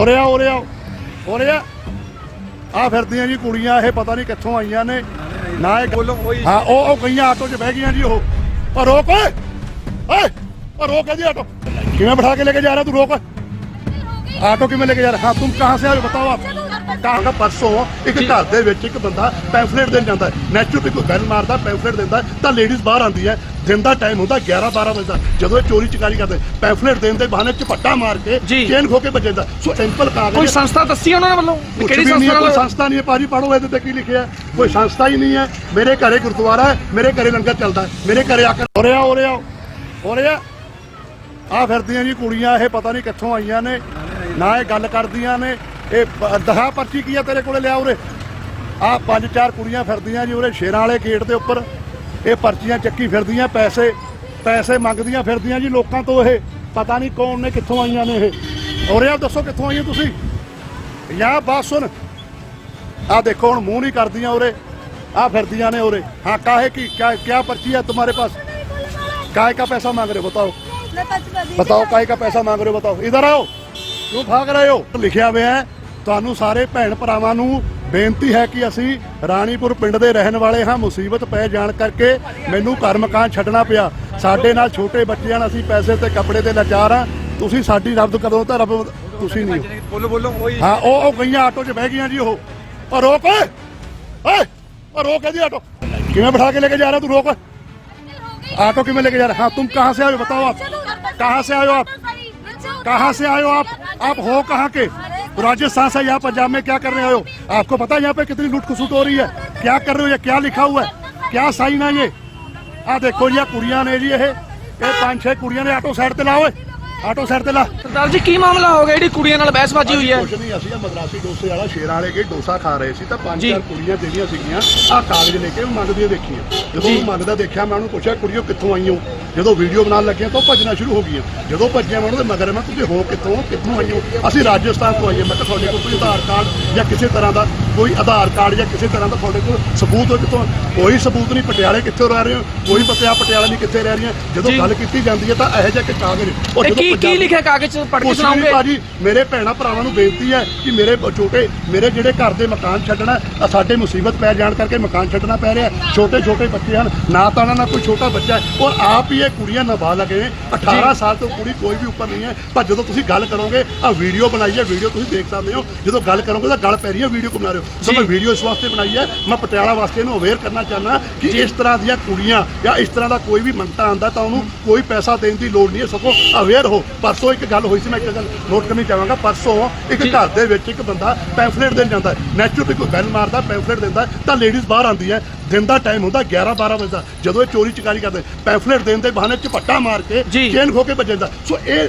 ਉਰੇ ਆ ਉਰੇ ਆ ਉਰੇ ਆ। ਆ ਫਿਰਦੀਆਂ ਜੀ ਕੁੜੀਆਂ, ਇਹ ਪਤਾ ਨਹੀਂ ਕਿੱਥੋਂ ਆਈਆਂ ਨੇ। ਨਾ ਇਹ ਬੋਲੋ ਉਹੀ ਹਾਂ, ਉਹ ਉਹ ਗਈਆਂ ਆਟੋ 'ਚ ਬਹਿ ਗਈਆਂ ਜੀ ਉਹ। ਪਰ ਰੋਕ, ਓਏ! ਓਏ! ਉਹ ਰੋਕ ਜੀ ਆਟੋ। ਕਿਵੇਂ ਬਿਠਾ ਕੇ ਲੈ ਕੇ ਜਾ ਰਿਹਾ ਤੂੰ? ਰੋਕ। ਆਟੋ ਕਿਵੇਂ ਲੈ ਕੇ ਜਾ ਰਿਹਾ? ਹਾਂ ਤੁਮ ਕਹਾਂ ਸੇ ਆਏ ਬਤਾਓ ਆਪ। ਕਹਾਂ ਦਾ ਪਰਸੋਂ ਇੱਕ ਘਰ ਦੇ ਵਿੱਚ ਇੱਕ ਬੰਦਾ ਪੈਂਫਲੇਟ ਦੇਣ ਜਾਂਦਾ ਨੈਚੁਰਲੀ ਕੋਈ ਬੈਲ ਮਾਰਦਾ, ਪੈਂਫਲੇਟ ਦਿੰਦਾ ਤਾਂ ਲੇਡੀਜ਼ ਬਾਹਰ ਆਉਂਦੀ ਹੈ। ਦਿਨ ਦਾ ਟਾਈਮ ਹੁੰਦਾ 11 12 ਵਜੇ ਦਾ। ਜਦੋਂ ਇਹ ਚੋਰੀ ਚਕਾਰੀ ਕਰਦੇ ਪੈਂਫਲੇਟ ਦੇਣ ਦੇ ਬਹਾਨੇ ਝਪੱਟਾ ਮਾਰ ਕੇ। ਚੇਨ ਖੋ ਕੇ ਭੱਜ ਜਾਂਦਾ ਸੋ ਸਿੰਪਲ ਕਾਗਜ਼ ਕੋਈ ਸੰਸਥਾ ਦੱਸੀ ਉਹਨਾਂ ਨੇ ਵੱਲੋਂ? ਕਿਹੜੀ ਹੈ, ਸੰਸਥਾ ਕੋਈ ਸੰਸਥਾ ਨਹੀਂ ਹੈ ਭਾਜੀ ਪੜੋ ਇਹਦੇ ਤੇ ਕੀ ਲਿਖਿਆ ਹੈ? ਕੋਈ ਸੰਸਥਾ ਹੀ ਨਹੀਂ ਹੈ। ਮੇਰੇ ਘਰੇ ਗੁਰਦੁਆਰਾ ਹੈ ਮੇਰੇ ਘਰੇ ਲੰਗਰ ਚੱਲਦਾ ਹੈ। ਮੇਰੇ ਘਰੇ ਆ ਕੇ ਉਰੇ ਆ ਉਰੇ ਆ ਉਰੇ ਆ ਆ ਫਿਰਦੀਆਂ ਜੀ ਕੁੜੀਆਂ ਇਹ ਪਤਾ ਨਹੀਂ ਕਿੱਥੋਂ ਆਈਆਂ ਨੇ। ਨਾ ਇਹ ਗੱਲ ਕਰਦੀਆਂ ਨੇ। ਇਹ ਦਹਾ ਪਰਚੀ ਕੀ ਆ ਤੇਰੇ ਕੋਲੇ? ਲਿਆ ਉਰੇ। ਆ ਪੰਜ ਚਾਰ ਕੁੜੀਆਂ ਫਿਰਦੀਆਂ ਜੀ ਉਰੇ ਸ਼ੇਰਾਂ ਵਾਲੇ ਗੇਟ ਦੇ ਉੱਪਰ। ਇਹ ਪਰਚੀਆਂ ਚੱਕੀ ਫਿਰਦੀਆਂ ਪੈਸੇ ਪੈਸੇ ਮੰਗਦੀਆਂ ਫਿਰਦੀਆਂ ਜੀ ਲੋਕਾਂ ਤੋਂ ਇਹ ਪਤਾ ਨਹੀਂ ਕੌਣ ਨੇ ਕਿੱਥੋਂ ਆਈਆਂ ਨੇ ਇਹ ਉਰੇ ਆ ਦੱਸੋ ਕਿੱਥੋਂ ਆਈਆਂ ਤੁਸੀਂ ਯਾ ਬਾਤ ਸੁਣ ਆ ਦੇਖੋ ਹੁਣ ਮੂੰਹ ਨਹੀਂ ਕਰਦੀਆਂ ਉਰੇ ਆ ਫਿਰਦੀਆਂ ਨੇ ਉਰੇ हाँ काहे की क्या क्या पर्ची है तुम्हारे पास काय का पैसा मांग रहे हो बताओ बताओ काय का पैसा मांग रहे हो बताओ इधर आओ क्यों भाग रहे हो ਲਿਖਿਆ ਹੋਇਆ ਹੈ ਤੁਹਾਨੂੰ ਸਾਰੇ ਭੈਣ ਭਰਾਵਾਂ ਨੂੰ ਬੇਨਤੀ ਹੈ ਕਿ ਅਸੀਂ ਰਾਣੀਪੁਰ ਪਿੰਡ ਦੇ ਰਹਿਣ ਵਾਲੇ ਹਾਂ ਮੁਸੀਬਤ ਪੈ ਜਾਣ ਕਰਕੇ ਮੈਨੂੰ ਘਰ ਮਕਾਨ ਛੱਡਣਾ ਪਿਆ ਸਾਡੇ ਨਾਲ ਛੋਟੇ ਬੱਚੇ ਹਨ ਅਸੀਂ ਪੈਸੇ ਤੇ ਕੱਪੜੇ ਤੇ ਲਾਚਾਰ ਹਾਂ ਤੁਸੀਂ ਸਾਡੀ ਰੱਬ ਕਦੋਂ ਤਾਂ ਰੱਬ ਤੁਸੀਂ ਨਹੀਂ ਹੋ। ਬੋਲੋ ਬੋਲੋ ਉਹੀ ਹਾਂ ਉਹ ਉਹ ਗਈਆਂ ਆਟੋ 'ਚ ਬਹਿ ਗਈਆਂ ਜੀ ਉਹ ਉਹ ਰੋਕ ਓਏ ਓਏ ਉਹ ਰੋਕ ਇਹਦੀ ਆਟੋ ਕਿਵੇਂ ਬਿਠਾ ਕੇ ਲੈ ਕੇ ਜਾ ਰਿਹਾ ਤੂੰ ਰੋਕ ऑटो क्यों में लेके जा रहे हैं हाँ तुम कहाँ से आए हो बताओ आप कहाँ से आए हो आप कहाँ से आए हो आप आप हो कहाँ के राजस्थान से यहाँ पंजाब में क्या कर रहे हो आपको पता है यहाँ पे कितनी लूट खसुट हो रही है क्या कर रहे हो ये क्या लिखा हुआ है क्या साइन है ये आ देखो ये कुड़िया ने जी ये ये पांच छह कुड़िया ने ऑटो साइड ते लाओ ਆਟੋ ਸਾਈਡ ਤੇ ਲਾ। ਸਰਦਾਰ ਜੀ ਕੀ ਮਾਮਲਾ ਹੋ ਗਿਆ? ਜਿਹੜੀ ਕੁੜੀਆਂ ਨਾਲ ਬਹਿਸਬਾਜੀ ਹੋਈ ਹੈ। ਕੁਛ ਨਹੀਂ ਅਸੀਂ ਤਾਂ ਮਦਰਾਸੀ ਡੋਸੇ ਵਾਲਾ ਸ਼ੇਰ ਵਾਲੇ ਕੇ ਡੋਸਾ ਖਾ ਰਹੇ ਸੀ। ਤਾਂ ਪੰਜ ਚਾਰ ਕੁੜੀਆਂ ਜਿਹੜੀਆਂ ਸੀਗੀਆਂ ਆ ਕਾਗਜ਼ ਲੈ ਕੇ ਉਹ ਮੰਗਦੀਆਂ ਦੇਖੀਆਂ। ਜਦੋਂ ਉਹ ਮੰਗਦਾ ਦੇਖਿਆ ਮੈਂ ਉਹਨੂੰ ਪੁੱਛਿਆ ਕੁੜੀਓ ਕਿੱਥੋਂ ਆਈਓ ਜਦੋਂ ਵੀਡੀਓ ਬਣਾਉਣ ਲੱਗੀਆਂ ਤਾਂ ਭੱਜਣਾ ਸ਼ੁਰੂ ਹੋ ਗਈਆਂ। ਜਦੋਂ ਭੱਜੀਆਂ ਮੈਂ ਉਹਨਾਂ ਮਗਰ ਮੈਂ ਤੁਸੀਂ ਹੋ ਕਿੱਥੋਂ? ਕਿੱਥੋਂ ਆਈ ਹੋ ਅਸੀਂ ਰਾਜਸਥਾਨ ਤੋਂ ਆਈਏ ਮੈਂ ਕਿਹਾ ਤੁਹਾਡੇ ਕੋਲ ਕੋਈ ਆਧਾਰ ਕਾਰਡ ਜਾਂ ਕਿਸੇ ਤਰ੍ਹਾਂ ਦਾ ਕੋਈ ਆਧਾਰ ਕਾਰਡ ਜਾਂ ਕਿਸੇ ਤਰ੍ਹਾਂ ਦਾ ਤੁਹਾਡੇ ਕੋਲ ਸਬੂਤ ਹੋ ਕਿੱਥੋਂ? ਕੋਈ ਸਬੂਤ ਨਹੀਂ ਪਟਿਆਲੇ ਕਿੱਥੋਂ ਰਹਿ ਰਹੇ ਹੋ? ਕੋਈ ਪਤਾ ਪਟਿਆਲੇ ਨਹੀਂ ਕਿੱਥੇ ਰਹਿ ਰਹੀਆਂ? ਜਦੋਂ ਗੱਲ ਕੀਤੀ ਜਾਂਦੀ ਹੈ ਤਾਂ ਇਹੋ ਜਿਹਾ ਕਿ ਕਾਗਜ਼ ਉਹ ਕੀ ਕੀ ਕੀ ਲਿਖਿਆ ਕਾਗਜ਼ 'ਚ? ਪੜ੍ਹ ਕੇ ਸੁਣਾਓਗੇ? ਭਾਜੀ ਮੇਰੇ ਭੈਣਾ ਭਰਾਵਾਂ ਨੂੰ ਬੇਨਤੀ ਹੈ ਕਿ ਮੇਰੇ ਛੋਟੇ ਮੇਰੇ ਜਿਹੜੇ ਘਰ ਦੇ ਮਕਾਨ ਛੱਡਣਾ ਆ ਸਾਡੇ ਮੁਸੀਬਤ ਪੈ ਜਾਣ ਕਰਕੇ ਮਕਾਨ ਛੱਡਣਾ ਪੈ ਰਿਹਾ ਛੋਟੇ ਛੋਟੇ ਬੱਚੇ ਹਨ ਨਾ ਤਾਂ ਉਹਨਾਂ ਨਾਲ ਕੋਈ ਛੋਟਾ ਬੱਚਾ ਔਰ ਆਪ ਹੀ ਇਹ ਕੁੜੀਆਂ ਨਾਬਾਲਗ ਨੇ। 18 ਸਾਲ ਤੋਂ ਕੁੜੀ ਕੋਈ ਵੀ ਉੱਪਰ ਨਹੀਂ ਹੈ। ਪਰ ਜਦੋਂ ਤੁਸੀਂ ਗੱਲ ਕਰੋਗੇ ਆ ਵੀਡੀਓ ਬਣਾਈ ਹੈ ਵੀਡੀਓ ਤੁਸੀਂ ਦੇਖ ਸਕਦੇ ਹੋ। ਜਦੋਂ ਗੱਲ ਕਰੋਗੇ ਤਾਂ ਗੱਲ ਪੈ ਰਹੀ ਹੈ ਵੀਡੀਓ ਬਣਾ ਰਹੇ ਹੋ। ਸੋ। ਮੈਂ ਵੀਡੀਓ ਇਸ ਵਾਸਤੇ ਬਣਾਈ ਹੈ ਮੈਂ ਪਟਿਆਲਾ ਵਾਸਤੇ ਇਹਨੂੰ ਅਵੇਅਰ ਕਰਨਾ ਚਾਹੁੰਦਾ ਕਿ ਇਸ ਤਰ੍ਹਾਂ ਦੀਆਂ ਕੁੜੀਆਂ ਜਾਂ ਇਸ ਤਰ੍ਹਾਂ ਦਾ ਕੋਈ ਵੀ ਮੰਗਤਾ ਆਂਦਾ ਤਾਂ ਉਹਨੂੰ ਕੋਈ ਪੈਸਾ ਦੇਣ ਦੀ ਲੋੜ ਨਹੀਂ ਹੈ। ਸਗੋਂ ਅਵੇਅਰ ਹੋ ਪਰਸੋਂ ਇੱਕ ਗੱਲ ਹੋਈ ਸੀ ਮੈਂ ਇੱਕ ਗੱਲ ਨੋਟ ਕਰਨੀ ਚਾਹਾਂਗਾ। ਪਰਸੋਂ ਇੱਕ। ਘਰ ਦੇ ਵਿੱਚ ਇੱਕ ਬੰਦਾ ਪੈਂਫਲੇਟ ਦੇਣ ਜਾਂਦਾ ਨੈਚੁਰਲੀ ਕੋਈ ਬੈਲ ਮਾਰਦਾ ਪੈਂਫਲੇਟ ਦਿੰਦਾ ਤਾਂ ਲੇਡੀਜ਼ ਬਾਹਰ ਆਉਂਦੀ ਹੈ। ਦਿਨ ਦਾ ਟਾਈਮ ਹੁੰਦਾ 11 12 ਵਜੇ ਦਾ। ਜਦੋਂ ਇਹ ਚੋਰੀ ਚਕਾਰੀ ਕਰਦੇ ਪੈਂਫਲੇਟ ਦੇਣ ਦੇ ਬਹਾਨੇ ਝਪੱਟਾ ਮਾਰ ਕੇ। ਚੇਨ ਖੋ ਕੇ ਭੱਜ ਜਾਂਦਾ। ਸੋ ਇਹ